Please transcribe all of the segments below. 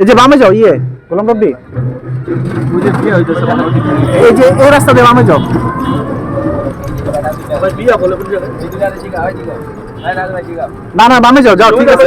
এই যে বামে যাও ইয়ে গোলাম রব্বি। এই যে এই রাস্তা দিয়ে বামে যাও। না না বামে যাও যাও ঠিক আছে।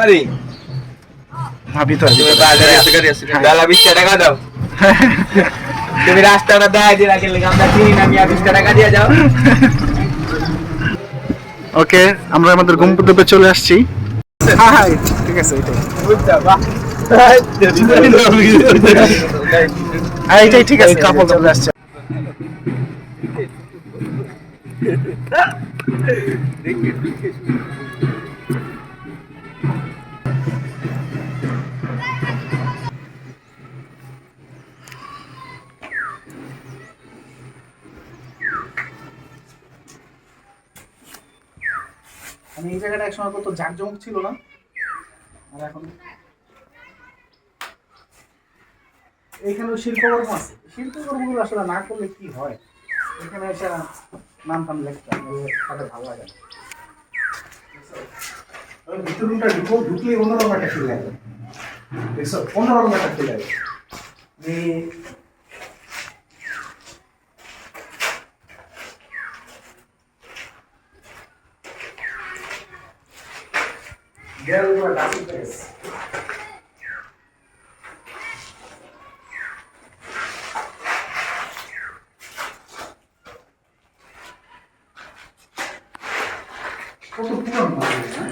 বাড়ি বেলা বিশ টাকা দাও তুমি রাস্তাটা দেখাই দিয়ে রাখলে আমরা চিনি না মিয়া বিশ টাকা দিয়ে যাও ওকে আমরা আমাদের গন্তব্যে চলে আসছি। ঠিক আছে এটাই হ্যাঁ ঠিক আছে কাপড় চলে আসছে। আমি এই জায়গাটা একসময় কত জাকজমক ছিল না? আর এখন এইখানেও শিল্পকর্ম আছে। শিল্পকর্মগুলো আসলে না করলে কি হয়? এখানে এসে নাম টাম লেখতে তাদের ভালো লাগে ভিতর রুমটা ঢুকো, ঢুকলেই অন্যরকম একটা ফিল লাগে। দেখছ? অন্যরকম একটা ফিল লাগে। দেয়ালগুলো গাছ উঠে গেছে কত পুরানো বাড়ি, হ্যাঁ?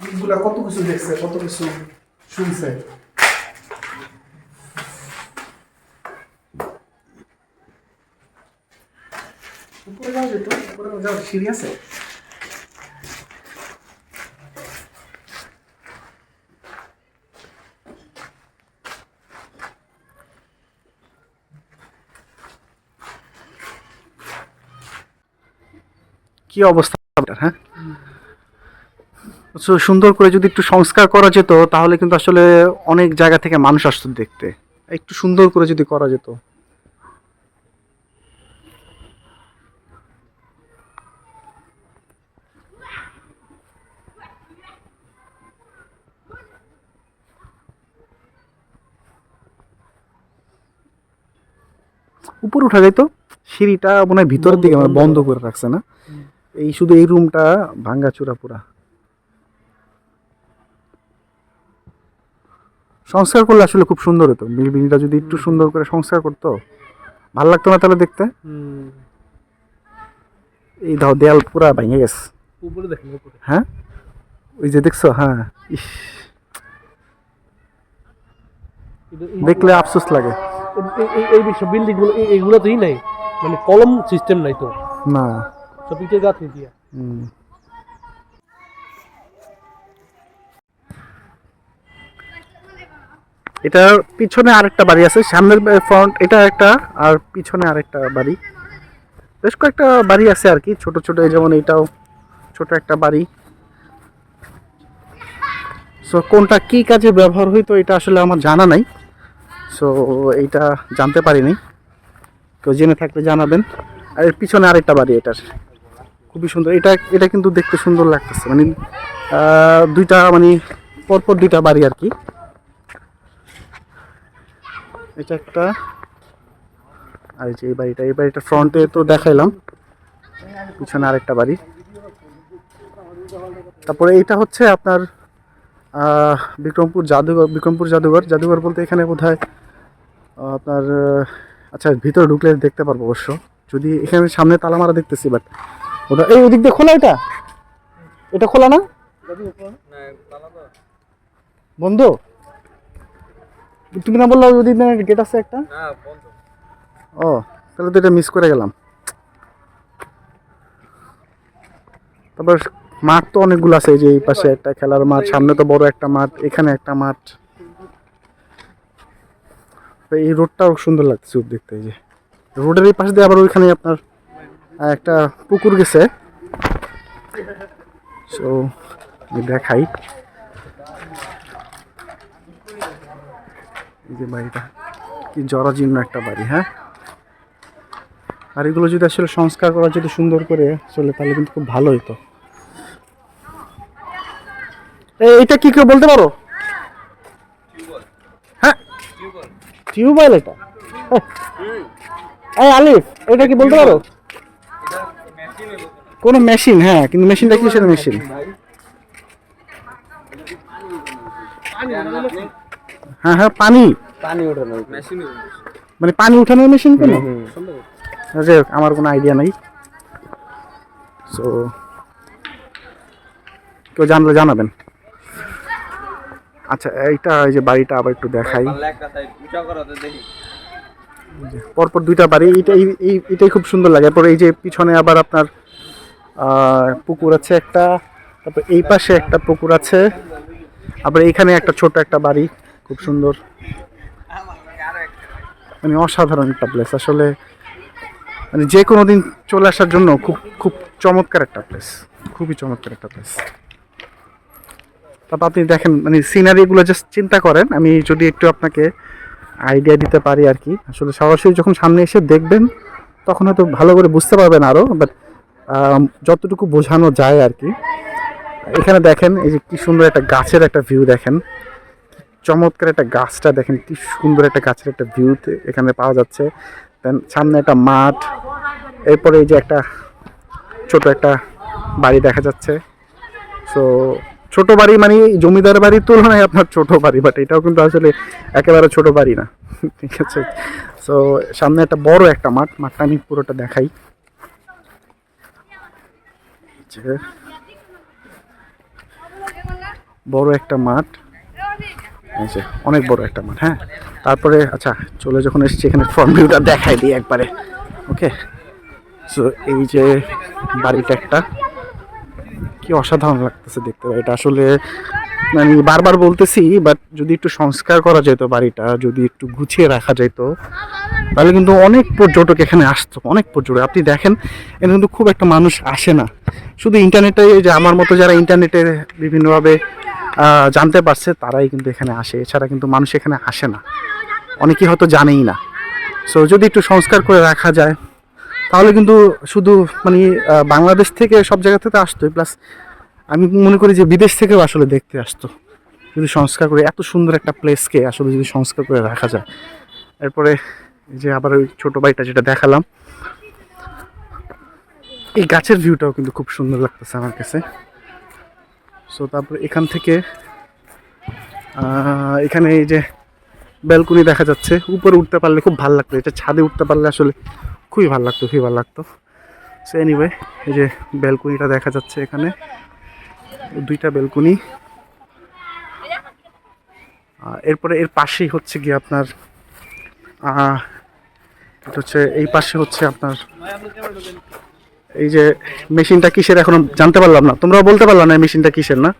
ইটগুলা কত কিছু দেখছে কত কিছু শুনছে উপরে যাওয়া যেত উপরে যাওয়ার সিঁড়ি আছে? কি অবস্থা? হ্যাঁ? সুন্দর করে যদি একটু সংস্কার করা যেত, তাহলে কিন্তু আসলে অনেক জায়গা থেকে মানুষ আসতো দেখতে। একটু সুন্দর করে যদি করা যেত। উপরে উঠা যায় তো। সিঁড়িটা মনে হয় ভিতরের দিকে মানে বন্ধ করে রাখছে না। এই শুধু এই রুমটা ভাঙ্গা চূড়া পুরা। সংস্কার করলে আসলে খুব সুন্দর হতো। বিল্ডিংটা যদি একটু সুন্দর করে সংস্কার করতো ভালো লাগতো না তাহলে দেখতে? এই দাও দেয়াল পুরা ভেঙে গেছে। উপরে দেখেন হ্যাঁ? ওই যে দেখছ? হ্যাঁ। ইস। দেখলে আফসোস লাগে। এই- এই- এই সব বিল্ডিংগুলো এইগুলো তোই নাই? মানে কলম সিস্টেম নাই তো? না। সব ইটের গাঁথনি দিয়া। এটার পিছনে আরেকটা বাড়ি আছে সামনের ফ্রন্ট এটা একটা আর পিছনে আরেকটা বাড়ি। বেশ কয়েকটা বাড়ি আছে আর কি ছোট ছোট যেমন এটাও ছোট একটা বাড়ি। সো কোনটা কি কাজে ব্যবহার হইতো এটা আসলে আমার জানা নাই। সো এইটা জানতে পারিনি। কেউ জেনে থাকলে জানাবেন। আর এর পিছনে আরেকটা বাড়ি এটার। খুবই সুন্দর। এটা এটা কিন্তু দেখতে সুন্দর লাগতেছে। মানে দুইটা মানে পরপর দুইটা বাড়ি আর কি। এটা একটা। আর এই যে এই বাড়িটা এই বাড়িটা ফ্রন্টে তো দেখাইলাম। পিছনে আরেকটা বাড়ি। তারপরে এইটা হচ্ছে আপনার বিক্রমপুর জাদুঘর বিক্রমপুর জাদুঘর। জাদুঘর বলতে এখানে বোধ আপনার আচ্ছা ভিতরে ঢুকলে দেখতে পারব অবশ্য। যদি এখানে সামনে তালা মারা দেখতেছি বাট ওটা এই ওদিক দিয়ে খোলা এটা? এটা খোলা না? বন্ধ? তুমি না বলল ওদিক গেট আছে একটা? ও তাহলে তো এটা মিস করে গেলাম। তারপর মাঠ তো অনেকগুলো আছে এই যে এই পাশে একটা খেলার মাঠ সামনে তো বড় একটা মাঠ এখানে একটা মাঠ। এই রোডটাও সুন্দর লাগছে দেখতে, এই যে। রোডের এই পাশে দিয়ে আবার ওইখানে আপনার একটা পুকুর গেছে। সো দেখাই। এই যে বাড়িটা, কি জরাজীর্ণ একটা বাড়ি হ্যাঁ? আর এগুলো যদি আসলে সংস্কার করা যদি সুন্দর করে চলে, তাহলে কিন্তু খুব ভালো হতো এই- এইটা কি কেউ বলতে পারো হ্যাঁ টিউবওয়েল এটা। এই আলিফ এটা কি বলতে পারো? কোনো মেশিন হ্যাঁ কিন্তু মেশিনটা কিসের মেশিন? হ্যাঁ হ্যাঁ পানি। পানি ওঠানো মেশিন মানে পানি উঠানোর মেশিন কোনো যাই হোক, আমার কোনো আইডিয়া নাই। সো কেউ জানলে জানাবেন। আচ্ছা এইটা এই যে বাড়িটা আবার একটু দেখাই। পরপর দুইটা বাড়ি এইটা এই- এই এটাই খুব সুন্দর লাগে। এরপর এই যে পিছনে আবার আপনার পুকুর আছে একটা তারপর এই পাশে একটা পুকুর আছে। আবার এইখানে একটা ছোট একটা বাড়ি খুব সুন্দর। মানে অসাধারণ একটা প্লেস আসলে মানে যে কোনো দিন চলে আসার জন্য খুব খুব চমৎকার একটা প্লেস খুবই চমৎকার একটা প্লেস তারপর আপনি দেখেন মানে সিনারিগুলো জাস্ট চিন্তা করেন, আমি যদি একটু আপনাকে আইডিয়া দিতে পারি আর কি। আসলে সরাসরি যখন সামনে এসে দেখবেন, তখন হয়তো ভালো করে বুঝতে পারবেন আরও বাট যতটুকু বোঝানো যায় আর কি। এখানে দেখেন, এই যে কি সুন্দর একটা গাছের একটা ভিউ দেখেন। চমৎকার একটা গাছটা দেখেন, কি সুন্দর একটা গাছের একটা ভিউ এখানে পাওয়া যাচ্ছে। দেন সামনে একটা মাঠ, এরপরে এই যে একটা ছোট একটা বাড়ি দেখা যাচ্ছে। সো ছোট বাড়ি মানে জমিদার বাড়ির তুলনায় আপনার ছোট বাড়ি বাট এটাও কিন্তু আসলে একেবারে ছোট বাড়ি না। ঠিক আছে? সো সামনে একটা বড় একটা মাঠ মাঠটা আমি পুরোটা দেখাই। বড় একটা মাঠ। যে, অনেক বড় একটা মাঠ হ্যাঁ? তারপরে আচ্ছা চলে যখন এসেছি এখানে ফ্রন্ট ভিউটা দেখাই দিই একবারে। ওকে সো এই যে বাড়িটা একটা। কি অসাধারণ লাগতেছে দেখতে এটা আসলে মানে বারবার বলতেছি বাট যদি একটু সংস্কার করা যেত বাড়িটা, যদি একটু গুছিয়ে রাখা যেত, তাহলে কিন্তু অনেক পর্যটক এখানে আসতো, অনেক পর্যটক। আপনি দেখেন, এখানে কিন্তু খুব একটা মানুষ আসে না। শুধু ইন্টারনেটে যে আমার মতো যারা ইন্টারনেটে বিভিন্নভাবে জানতে পারছে, তারাই কিন্তু এখানে আসে। এছাড়া কিন্তু মানুষ এখানে আসে না। অনেকেই হয়তো জানেই না। সো যদি একটু সংস্কার করে রাখা যায় তাহলে কিন্তু শুধু মানে বাংলাদেশ থেকে সব জায়গা থেকে আসতো প্লাস আমি মনে করি যে বিদেশ থেকেও আসলে দেখতে আসতো। যদি সংস্কার করে, এত সুন্দর একটা প্লেসকে আসলে যদি সংস্কার করে রাখা যায়। এরপরে যে আবার ওই ছোটো বাড়িটা যেটা দেখালাম, এই গাছের ভিউটাও কিন্তু খুব সুন্দর লাগতেছে আমার কাছে। সো তারপরে এখান থেকে এখানে এই যে ব্যালকনি দেখা যাচ্ছে, উপরে উঠতে পারলে খুব ভালো লাগতো, এটা ছাদে উঠতে পারলে আসলে খুবই ভালো লাগতো, খুবই ভালো লাগতো। সো এনিওয়ে এই যে ব্যালকনিটা দেখা যাচ্ছে এখানে। দুইটা ব্যালকনি এরপরে এর পাশেই হচ্ছে গিয়ে আপনার এটা হচ্ছে, এই পাশে হচ্ছে আপনার, এই যে মেশিনটা কিসের এখনও জানতে পারলাম না। তোমরাও বলতে পারলাম না মেশিনটা কিসের না?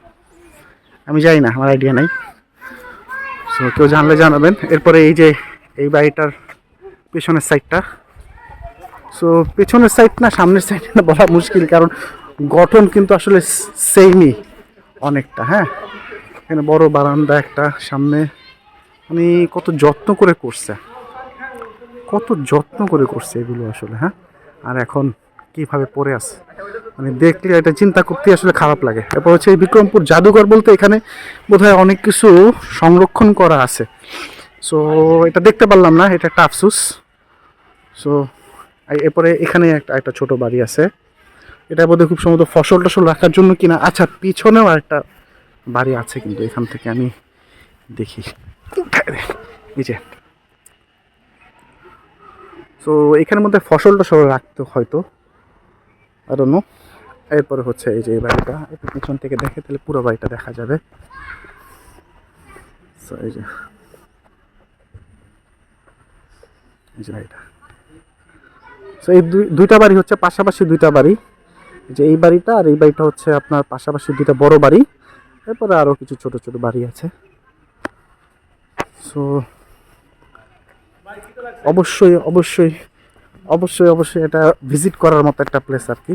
আমি জানি না, আমার আইডিয়া নাই। সো কেউ জানলে জানাবেন। এরপরে এই যে, এই বাড়িটার পেছনের সাইডটা সো পেছনের সাইড না, সামনের সাইড না বলা মুশকিল, কারণ গঠন কিন্তু আসলে সেমই অনেকটা হ্যাঁ? এখানে বড় বারান্দা একটা, সামনে মানে কত যত্ন করে করছে। কত যত্ন করে করছে এগুলো আসলে হ্যাঁ? আর এখন কীভাবে পড়ে আছে মানে দেখলে এটা চিন্তা করতে আসলে খারাপ লাগে। এরপর হচ্ছে এই বিক্রমপুর জাদুঘর বলতে এখানে বোধহয় অনেক কিছু সংরক্ষণ করা আছে। সো এটা দেখতে পারলাম না, এটা একটা আফসুস। সো এরপরে এখানে একটা একটা ছোট বাড়ি আছে। এটা বোধহয় খুব সম্ভবত ফসল টসল রাখার জন্য কিনা আচ্ছা পিছনেও একটা বাড়ি আছে কিন্তু এখান থেকে আমি দেখি। এই যে। সো এখানের মধ্যে ফসল টসল রাখতে হয়তো। আর নো এরপরে হচ্ছে এই যে এই বাড়িটা, একটু পিছন থেকে দেখে তাহলে পুরো বাড়িটা দেখা যাবে। সো এই যে। এই যে বাড়িটা। সো এই দুই, দুইটা বাড়ি হচ্ছে পাশাপাশি দুইটা বাড়ি। যে এই বাড়িটা আর এই বাড়িটা হচ্ছে আপনার পাশাপাশি দুইটা বড় বাড়ি। এরপরে আরও কিছু ছোট ছোট বাড়ি আছে। সো অবশ্যই অবশ্যই অবশ্যই অবশ্যই এটা ভিজিট করার মতো একটা প্লেস আর কি।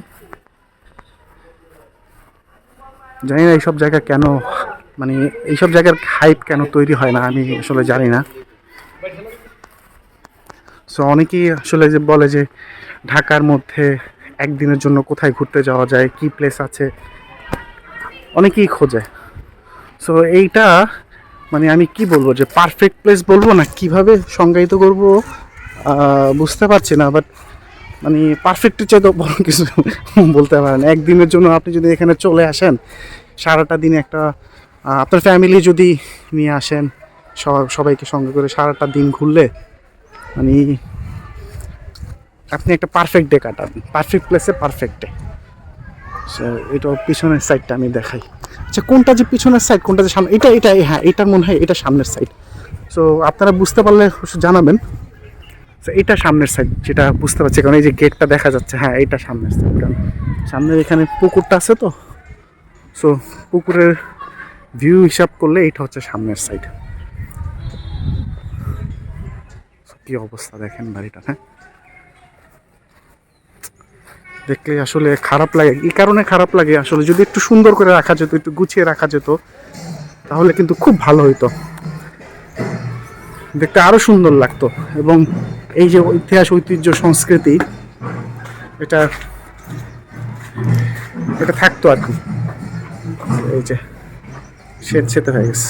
জানি না এইসব জায়গা কেন মানে এইসব জায়গার হাইপ কেন তৈরি হয় না, আমি আসলে জানি না। সো অনেকেই আসলে যে বলে যে ঢাকার মধ্যে একদিনের জন্য কোথায় ঘুরতে যাওয়া যায়, কি প্লেস আছে, অনেকেই খোঁজে। সো এইটা মানে আমি কি বলব যে পারফেক্ট প্লেস বলব না, কীভাবে সংজ্ঞায়িত করব বুঝতে পারছি না বাট মানে পারফেক্টের চেয়ে তো বড় কিছু বলতে পারেন একদিনের জন্য আপনি যদি এখানে চলে আসেন, সারাটা দিন একটা আপনার ফ্যামিলি যদি নিয়ে আসেন সবাইকে সঙ্গে করে সারাটা দিন ঘুরলে মানে আপনি একটা পারফেক্ট ডে কাটান। পারফেক্ট প্লেসে পারফেক্ট ডে এটা পিছনের সাইডটা আমি দেখাই। আচ্ছা কোনটা যে পিছনের সাইড কোনটা যে সামনে এটা এটা হ্যাঁ এটার মনে হয় এটা সামনের সাইড সো আপনারা বুঝতে পারলে জানাবেন। So, এটা সামনের সাইড যেটা বুঝতে পারছি কারণ এই যে গেটটা দেখা যাচ্ছে হ্যাঁ এটা সামনের সাইড কারণ সামনের এখানে পুকুরটা আছে তো। সো পুকুরের ভিউ হিসাব করলে এটা হচ্ছে সামনের সাইড কি অবস্থা দেখেন বাড়িটা হ্যাঁ? দেখলে আসলে খারাপ লাগে, এই কারণে খারাপ লাগে আসলে। যদি একটু সুন্দর করে রাখা যেত, একটু গুছিয়ে রাখা যেত, তাহলে কিন্তু খুব ভালো হইতো। দেখতে আরও সুন্দর লাগতো। এবং এই যে ইতিহাস, ঐতিহ্য, সংস্কৃতি, এটা এটা থাকতো আর কি। এই যে শেত ছেতে হয়ে গেছে।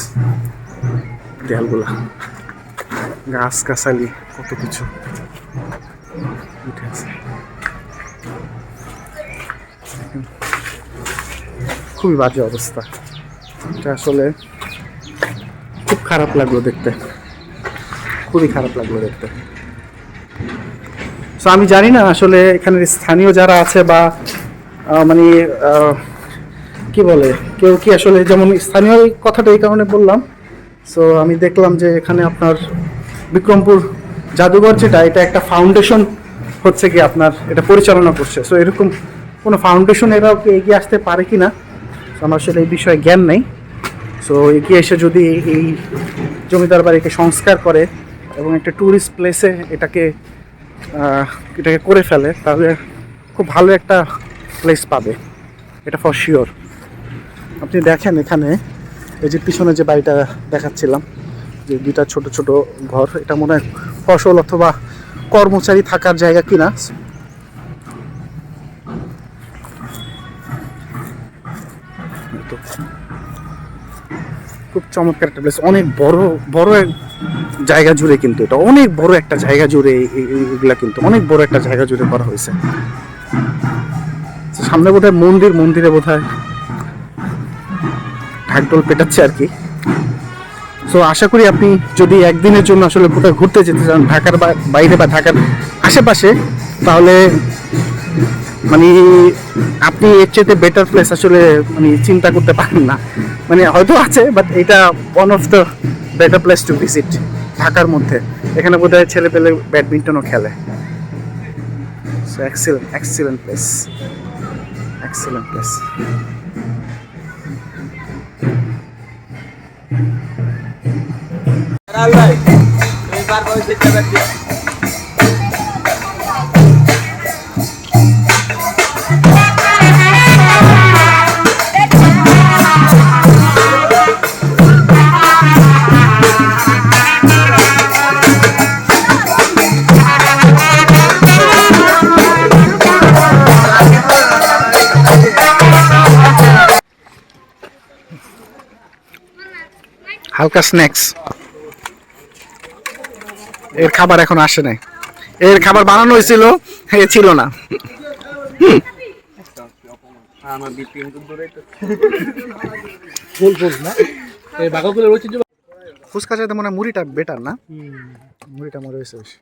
দেয়ালগুলা। গাছ গাছালি কত কিছু। খুবই বাজে অবস্থা। এটা আসলে খুব খারাপ লাগল দেখতে। খুবই খারাপ লাগল দেখতে। তো আমি জানি না আসলে এখানের স্থানীয় যারা আছে বা মানে কি বলে, কেউ কি আসলে, যেমন স্থানীয় কথাটা এই কারণে বললাম। সো আমি দেখলাম যে এখানে আপনার বিক্রমপুর জাদুঘর যেটা, এটা একটা ফাউন্ডেশন হচ্ছে কি আপনার, এটা পরিচালনা করছে। সো এরকম কোনো ফাউন্ডেশন এরাও কি এগিয়ে আসতে পারে কি না আমার আসলে এই বিষয়ে জ্ঞান নেই। সো এগিয়ে এসে যদি এই জমিদার বাড়িকে সংস্কার করে এবং একটা ট্যুরিস্ট প্লেসে এটাকে এটাকে করে ফেলে, তাহলে খুব ভালো একটা প্লেস পাবে। এটা ফর শিওর আপনি দেখেন এখানে, এই যে পিছনে যে বাড়িটা দেখাচ্ছিলাম যে দুইটা ছোট ছোট ঘর, এটা মনে হয় ফসল অথবা কর্মচারী থাকার জায়গা কিনা? খুব চমৎকার একটা প্লেস অনেক বড় বড় জায়গা জুড়ে কিন্তু এটা, অনেক বড় একটা জায়গা জুড়ে এই- কিন্তু অনেক বড় একটা জায়গা জুড়ে করা হয়েছে। সামনে বোধহয় মন্দির, মন্দিরে বোধহয় ঢাকঢোল পেটাচ্ছে আর কি। সো আশা করি আপনি যদি একদিনের জন্য আসলে কোথাও ঘুরতে যেতে চান, ঢাকার বাইরে বা ঢাকার আশেপাশে, তাহলে মানে আপনি এর চেয়ে বেটার প্লেস আসলে মানে চিন্তা করতে পারেন না। মানে হয়তো আছে বাট এটা one of the better place to visit ঢাকার মধ্যে। এখানে বোধহয় ছেলে পেলে ব্যাডমিন্টনও খেলে। So excellent place excellent place রাল ভাই তুমি পারব ওই চেষ্টা করছি হালকা স্ন্যাক্স এর খাবার এখন আসে নাই। এর খাবার বানানো হয়েছিল এ ছিল না। ফুচকা চাইতে মনে হয় মুড়িটা বেটার না? মুড়িটা মনে হয়েছে বেশি।